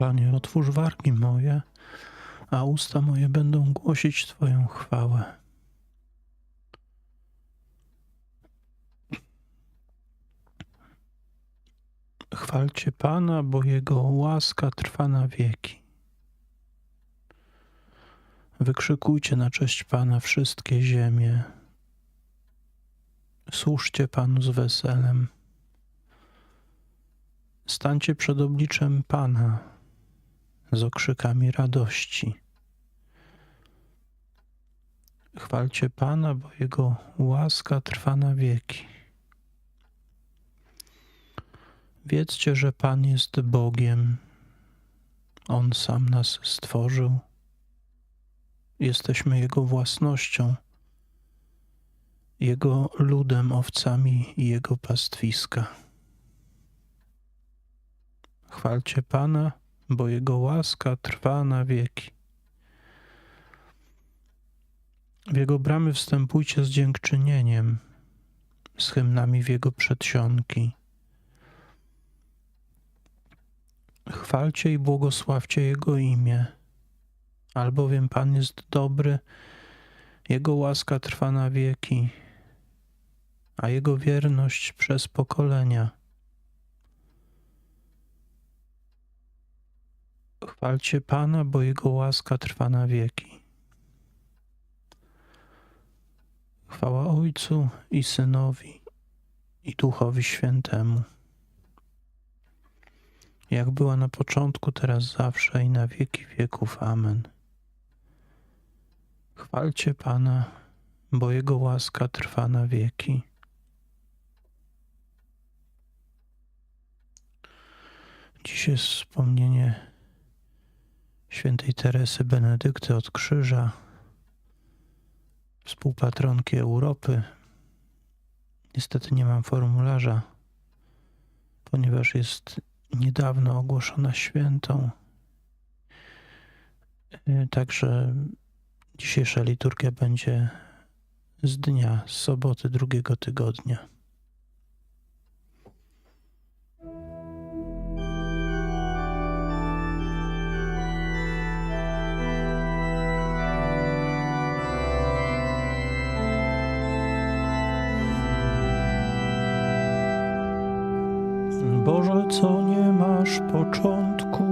Panie, otwórz wargi moje, a usta moje będą głosić Twoją chwałę. Chwalcie Pana, bo Jego łaska trwa na wieki. Wykrzykujcie na cześć Pana wszystkie ziemie. Służcie Panu z weselem. Stańcie przed obliczem Pana z okrzykami radości. Chwalcie Pana, bo Jego łaska trwa na wieki. Wiedzcie, że Pan jest Bogiem. On sam nas stworzył. Jesteśmy Jego własnością, Jego ludem, owcami i Jego pastwiska. Chwalcie Pana, bo Jego łaska trwa na wieki. W Jego bramy wstępujcie z dziękczynieniem, z hymnami w Jego przedsionki. Chwalcie i błogosławcie Jego imię, albowiem Pan jest dobry, Jego łaska trwa na wieki, a Jego wierność przez pokolenia. Chwalcie Pana, bo Jego łaska trwa na wieki. Chwała Ojcu i Synowi i Duchowi Świętemu jak była na początku, teraz zawsze i na wieki wieków. Amen. Chwalcie Pana, bo Jego łaska trwa na wieki. Dziś jest wspomnienie świętej Teresy Benedykty od Krzyża, współpatronki Europy. Niestety nie mam formularza, ponieważ jest niedawno ogłoszona świętą. Y, także dzisiejsza liturgia będzie z dnia, z soboty drugiego tygodnia. Boże, co nie masz początku,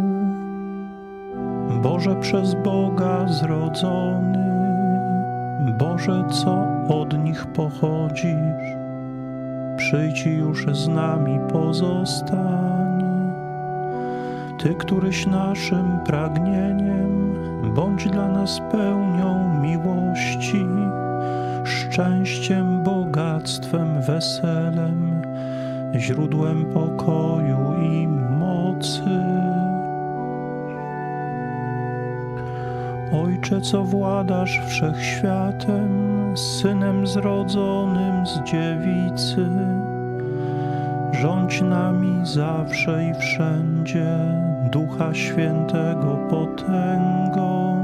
Boże przez Boga zrodzony, Boże, co od nich pochodzisz, przyjdź już z nami pozostań. Ty, któryś naszym pragnieniem, bądź dla nas pełnią miłości, szczęściem, bogactwem, weselem, źródłem pokoju i mocy. Ojcze, co władasz wszechświatem, synem zrodzonym z dziewicy, rządź nami zawsze i wszędzie, Ducha Świętego potęgą.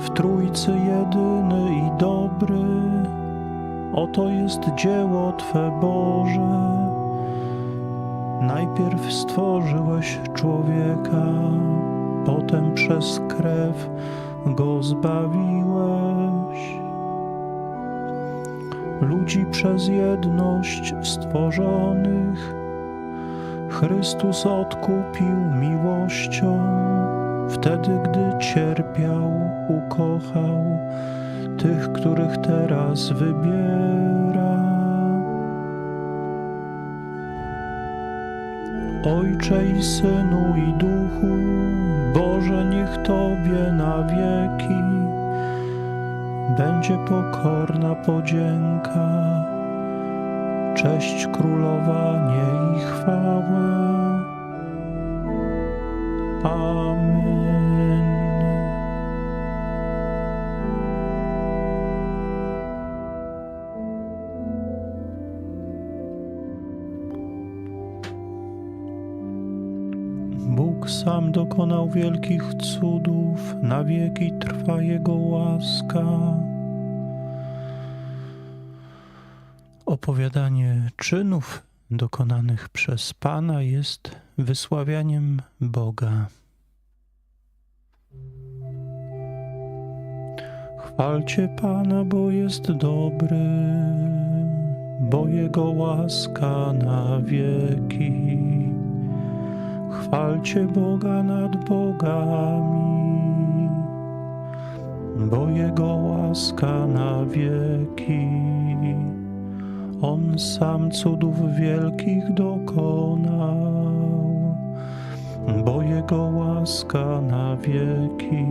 W Trójcy jedyny i dobry, Oto jest dzieło Twe Boże. Najpierw stworzyłeś człowieka, potem przez krew go zbawiłeś. Ludzi przez jedność stworzonych Chrystus odkupił miłością, wtedy gdy cierpiał, ukochał tych, których teraz wybiera. Ojcze i Synu i Duchu, Boże, niech Tobie na wieki będzie pokorna podzięka, cześć królowanie i chwała. Amen. Dokonał wielkich cudów, na wieki trwa Jego łaska. Opowiadanie czynów dokonanych przez Pana jest wysławianiem Boga. Chwalcie Pana, bo jest dobry, bo Jego łaska na wieki. Chwalcie Boga nad bogami, bo Jego łaska na wieki. On sam cudów wielkich dokonał, bo Jego łaska na wieki.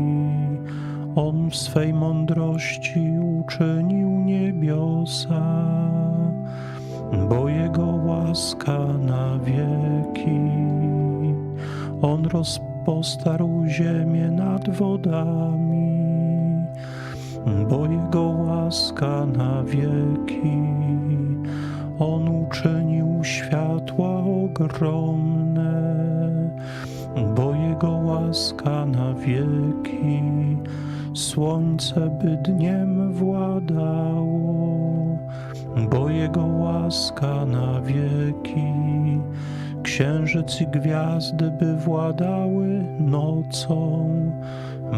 On w swej mądrości uczynił niebiosa, bo Jego łaska na wieki. On rozpostarł ziemię nad wodami, bo Jego łaska na wieki. On uczynił światła ogromne, bo Jego łaska na wieki. Słońce by dniem władało, bo Jego łaska na wieki. Księżyc i gwiazdy by władały nocą,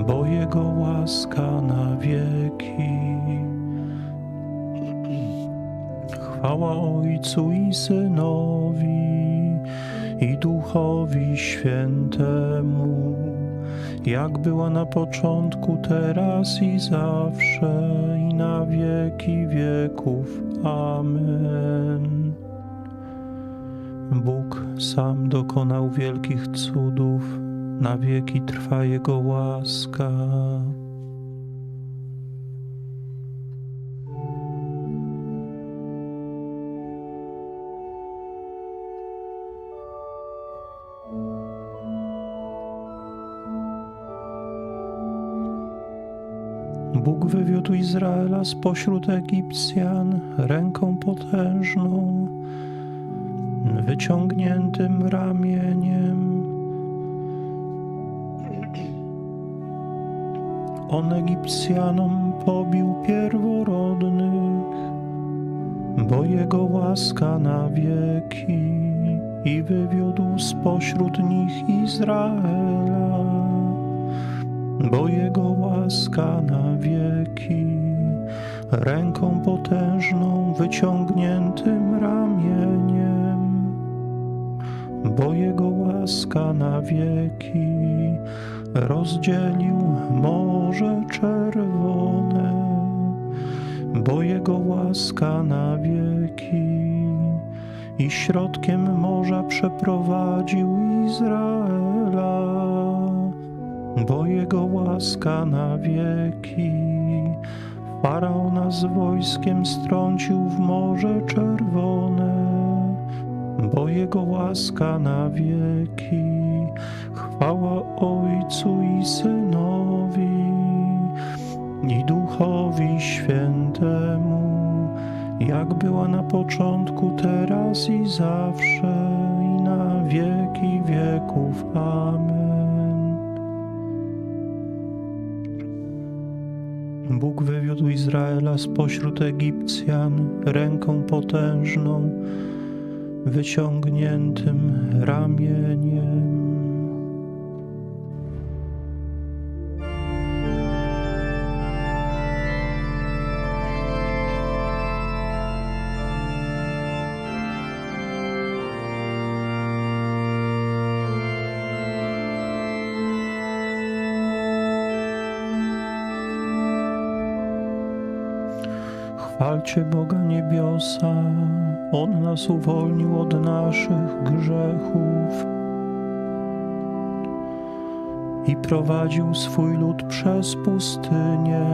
bo Jego łaska na wieki. Chwała Ojcu i Synowi i Duchowi Świętemu, jak była na początku, teraz i zawsze, i na wieki wieków. Amen. Bóg sam dokonał wielkich cudów, na wieki trwa Jego łaska. Bóg wywiódł Izraela spośród Egipcjan ręką potężną, wyciągniętym ramieniem. On Egipcjanom pobił pierworodnych, bo Jego łaska na wieki i wywiódł spośród nich Izraela bo Jego łaska na wieki, ręką potężną wyciągniętym bo Jego łaska na wieki rozdzielił Morze Czerwone, bo Jego łaska na wieki i środkiem morza przeprowadził Izraela bo Jego łaska na wieki. Faraona z wojskiem strącił w Morze Czerwone, bo Jego łaska na wieki. Chwała Ojcu i Synowi i Duchowi Świętemu, jak była na początku, teraz i zawsze, i na wieki wieków. Amen. Bóg wywiódł Izraela spośród Egipcjan ręką potężną, wyciągniętym ramieniem. Chwalcie Boga niebiosa, On nas uwolnił od naszych grzechów i prowadził swój lud przez pustynię,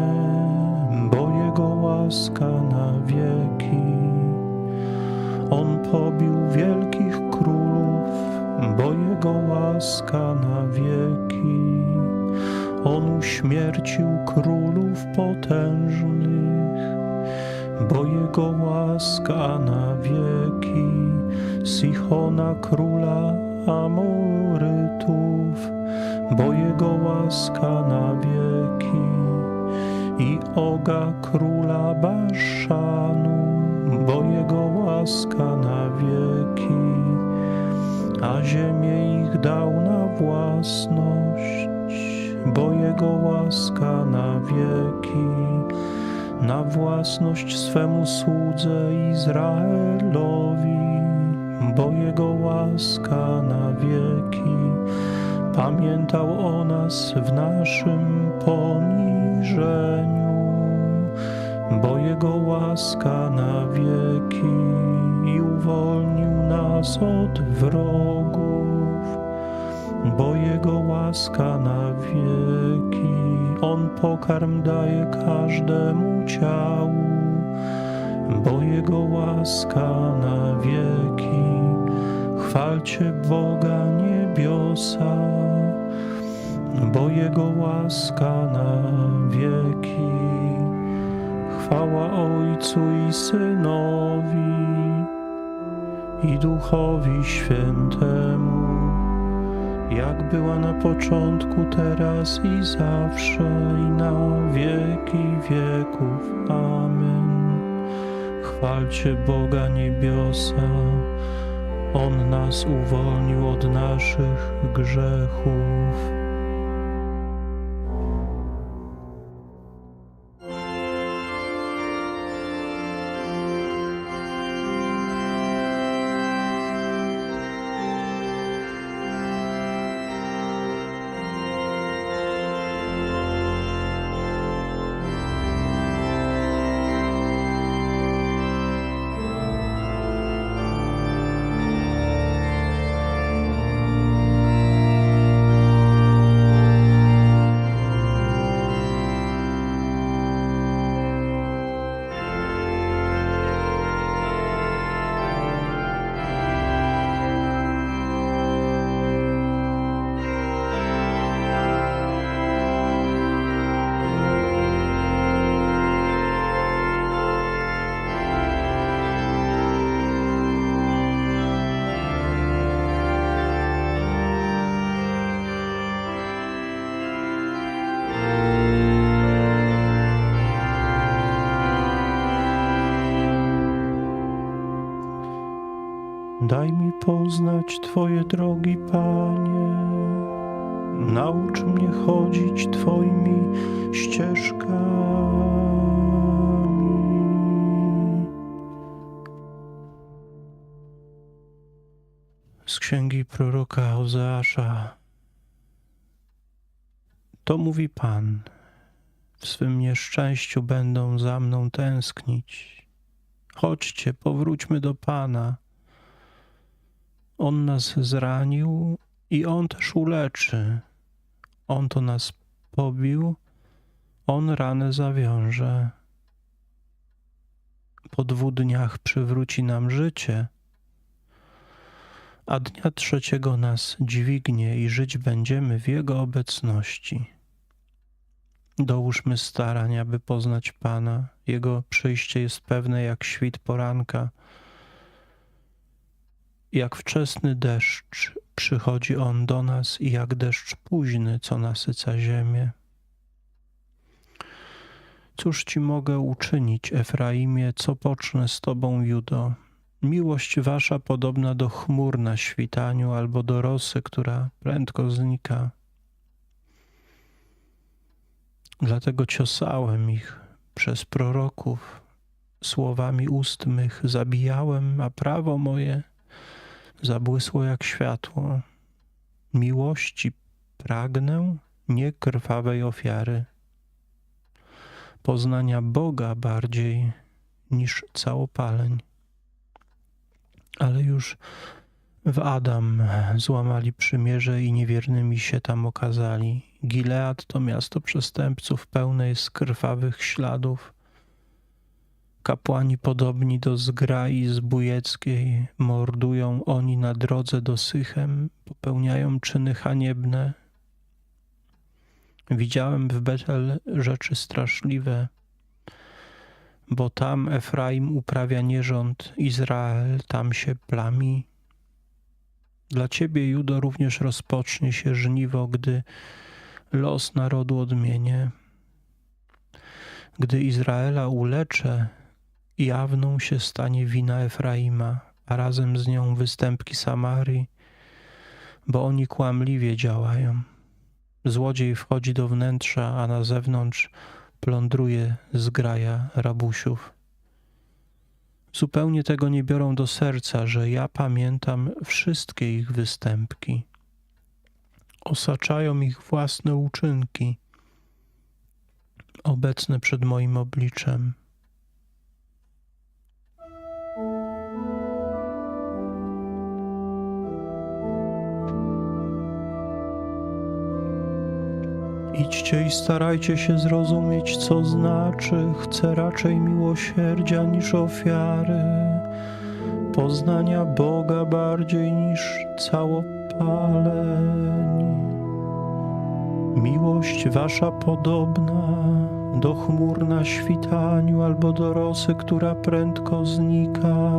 bo Jego łaska na wieki. On pobił wielkich królów, bo Jego łaska na wieki. On uśmiercił królów potężnych, bo Jego łaska na wieki. Sichona króla Amorytów, bo Jego łaska na wieki. I Oga króla Baszanu, bo Jego łaska na wieki. a ziemię ich dał na własność, bo Jego łaska na wieki, na własność swemu słudze Izraelowi, bo Jego łaska na wieki. Pamiętał o nas w naszym poniżeniu, bo Jego łaska na wieki i uwolnił nas od wrogów, bo Jego łaska na wieki. On pokarm daje każdemu ciału, bo Jego łaska na wieki. Chwalcie Boga niebiosa, bo Jego łaska na wieki. Chwała Ojcu i Synowi i Duchowi Świętemu, jak była na początku, teraz i zawsze, i na wieki wieków. Amen. Chwalcie Boga niebiosa, On nas uwolnił od naszych grzechów. Poznać Twoje drogi, Panie. Naucz mnie chodzić Twoimi ścieżkami. Z księgi proroka Ozeasza. To mówi Pan. W swym nieszczęściu będą za mną tęsknić. Chodźcie, powróćmy do Pana. On nas zranił i On też uleczy. On to nas pobił, On ranę zawiąże. Po dwóch dniach przywróci nam życie, a dnia trzeciego nas dźwignie i żyć będziemy w Jego obecności. Dołóżmy starań, aby poznać Pana. Jego przyjście jest pewne jak świt poranka. Jak wczesny deszcz przychodzi on do nas i jak deszcz późny, co nasyca ziemię. Cóż ci mogę uczynić, Efraimie, co pocznę z tobą, Judo? Miłość wasza podobna do chmur na świtaniu albo do rosy, która prędko znika. Dlatego ciosałem ich przez proroków, słowami ust mych zabijałem, a prawo moje zabłysło jak światło. Miłości pragnę, nie krwawej ofiary. Poznania Boga bardziej niż całopaleń. Ale już w Adam złamali przymierze i niewiernymi się tam okazali. Gilead to miasto przestępców pełne jest krwawych śladów. Kapłani podobni do zgrai zbójeckiej mordują oni na drodze do Sychem, popełniają czyny haniebne. Widziałem w Betel rzeczy straszliwe, bo tam Efraim uprawia nierząd, Izrael tam się plami. Dla ciebie, Judo, również rozpocznie się żniwo, gdy los narodu odmienię. Gdy Izraela uleczę, jawną się stanie wina Efraima, a razem z nią występki Samarii bo oni kłamliwie działają. Złodziej wchodzi do wnętrza, a na zewnątrz plądruje zgraja rabusiów. Zupełnie tego nie biorą do serca, że ja pamiętam wszystkie ich występki. Osaczają ich własne uczynki, obecne przed moim obliczem. Idźcie i starajcie się zrozumieć, co znaczy. Chcę raczej miłosierdzia niż ofiary, poznania Boga bardziej niż całopaleń. Miłość wasza podobna do chmur na świtaniu albo do rosy, która prędko znika.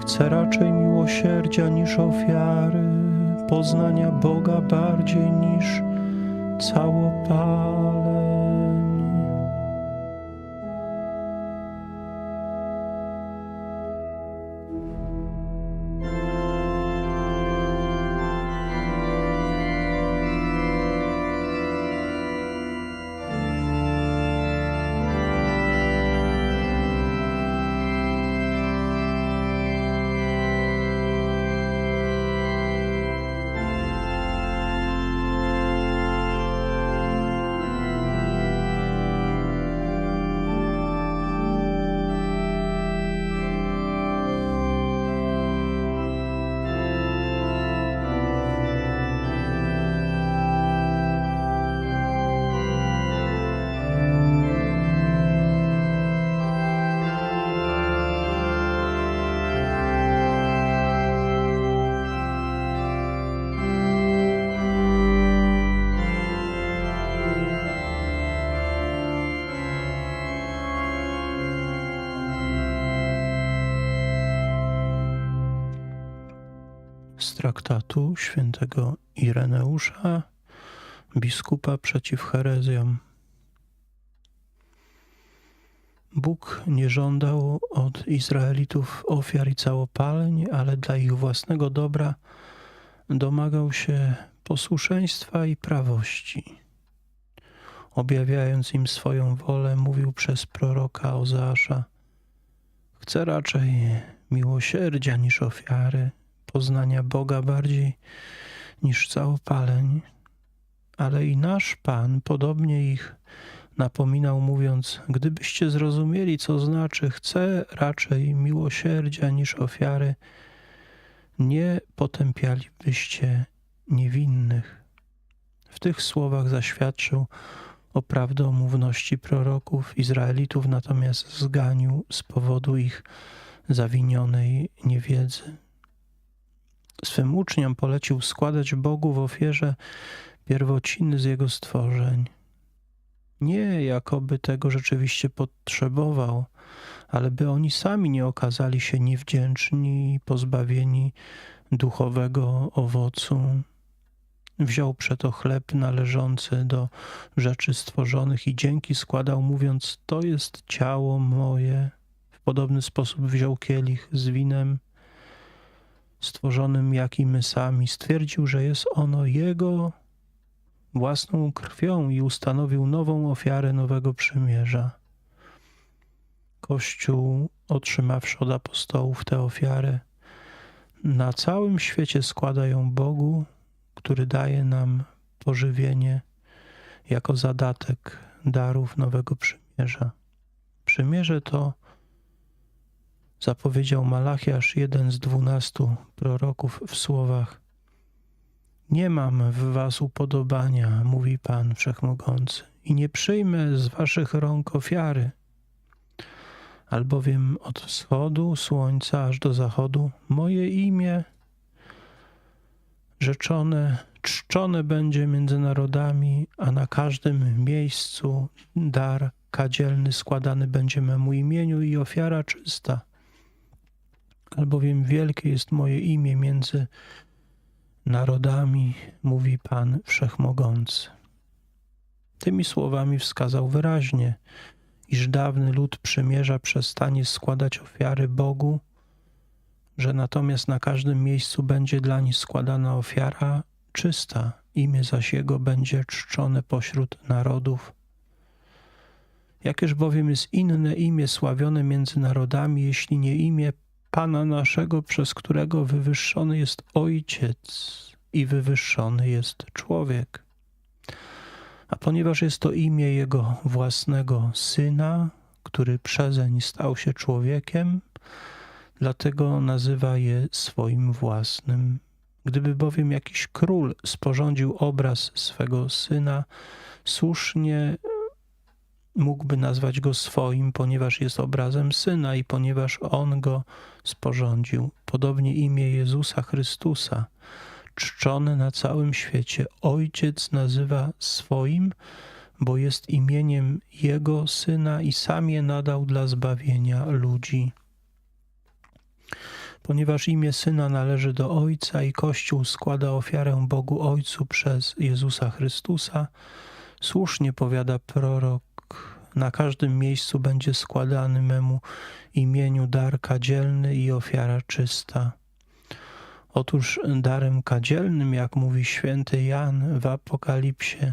Chcę raczej miłosierdzia niż ofiary, poznania Boga bardziej niż całopaleń. Traktatu świętego Ireneusza, biskupa przeciw herezjom. Bóg nie żądał od Izraelitów ofiar i całopaleń, ale dla ich własnego dobra domagał się posłuszeństwa i prawości. Objawiając im swoją wolę, mówił przez proroka Ozeasza: Chcę raczej miłosierdzia niż ofiary, poznania Boga bardziej niż całopaleń. Ale i nasz Pan podobnie ich napominał, mówiąc: Gdybyście zrozumieli, co znaczy, chcę raczej miłosierdzia niż ofiary, nie potępialibyście niewinnych. W tych słowach zaświadczył o prawdomówności proroków Izraelitów, natomiast zganił z powodu ich zawinionej niewiedzy. Swym uczniom polecił składać Bogu w ofierze pierwociny z jego stworzeń. Nie jakoby tego rzeczywiście potrzebował, ale by oni sami nie okazali się niewdzięczni i pozbawieni duchowego owocu. Wziął przeto chleb należący do rzeczy stworzonych i dzięki składał, mówiąc: To jest ciało moje. W podobny sposób wziął kielich z winem stworzonym jak i my sami. Stwierdził, że jest ono jego własną krwią i ustanowił nową ofiarę nowego przymierza. Kościół, otrzymawszy od apostołów tę ofiarę, na całym świecie składa ją Bogu, który daje nam pożywienie jako zadatek darów nowego przymierza. Przymierze to zapowiedział Malachiasz, jeden z dwunastu proroków w słowach. Nie mam w was upodobania, mówi Pan Wszechmogący, i nie przyjmę z waszych rąk ofiary, albowiem od wschodu słońca aż do zachodu moje imię rzeczone, czczone będzie między narodami, a na każdym miejscu dar kadzielny składany będzie memu imieniu i ofiara czysta albowiem wielkie jest moje imię między narodami, mówi Pan Wszechmogący. Tymi słowami wskazał wyraźnie, iż dawny lud przymierza przestanie składać ofiary Bogu, że natomiast na każdym miejscu będzie dla nich składana ofiara czysta, imię zaś Jego będzie czczone pośród narodów. Jakież bowiem jest inne imię sławione między narodami, jeśli nie imię Pana naszego, przez którego wywyższony jest Ojciec i wywyższony jest człowiek. A ponieważ jest to imię Jego własnego Syna, który przezeń stał się człowiekiem, dlatego nazywa je swoim własnym. Gdyby bowiem jakiś król sporządził obraz swego syna, słusznie mógłby nazwać go swoim, ponieważ jest obrazem syna i ponieważ on go sporządził. Podobnie imię Jezusa Chrystusa, czczone na całym świecie, ojciec nazywa swoim, bo jest imieniem jego syna i sam je nadał dla zbawienia ludzi. Ponieważ imię syna należy do ojca i Kościół składa ofiarę Bogu Ojcu przez Jezusa Chrystusa, słusznie powiada prorok na każdym miejscu będzie składany memu imieniu dar kadzielny i ofiara czysta. Otóż darem kadzielnym, jak mówi święty Jan w Apokalipsie,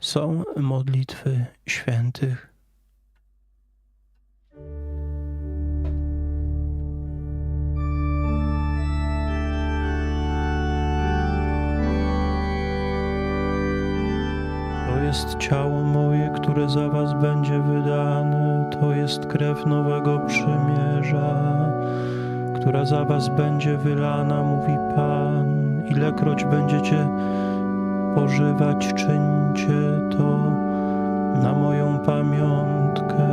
są modlitwy świętych. Jest ciało moje, które za was będzie wydane, to jest krew nowego przymierza, która za was będzie wylana, mówi Pan. Ilekroć będziecie pożywać, czyńcie to na moją pamiątkę.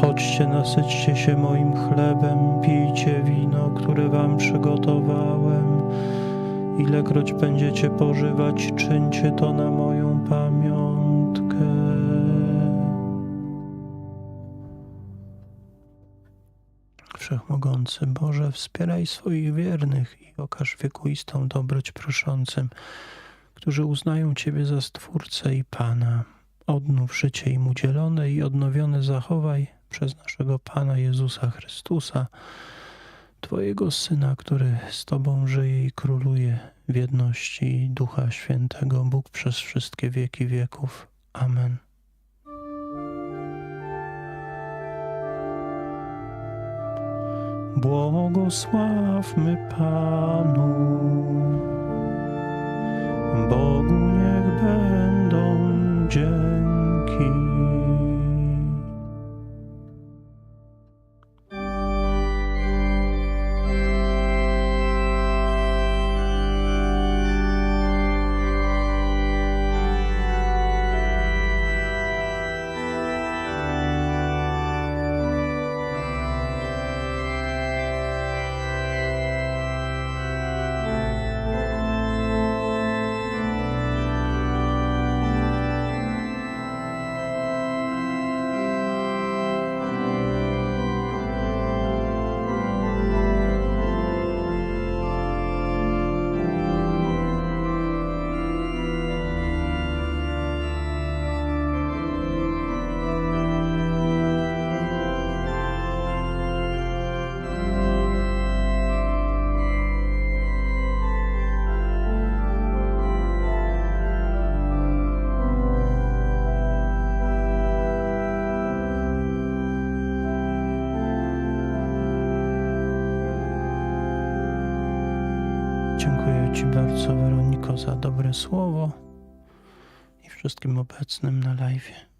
Chodźcie, nasyćcie się moim chlebem, pijcie wino, które wam przygotowałem. Ilekroć będziecie pożywać, czyńcie to na moją pamiątkę. Wszechmogący Boże, wspieraj swoich wiernych i okaż wiekuistą dobroć proszącym, którzy uznają Ciebie za Stwórcę i Pana. Odnów życie im udzielone i odnowione zachowaj przez naszego Pana Jezusa Chrystusa, Twojego Syna, który z Tobą żyje i króluje w jedności Ducha Świętego, Bóg przez wszystkie wieki wieków. Amen. Błogosławmy Panu. Bogu niech będą dzięki. Za dobre słowo i wszystkim obecnym na live.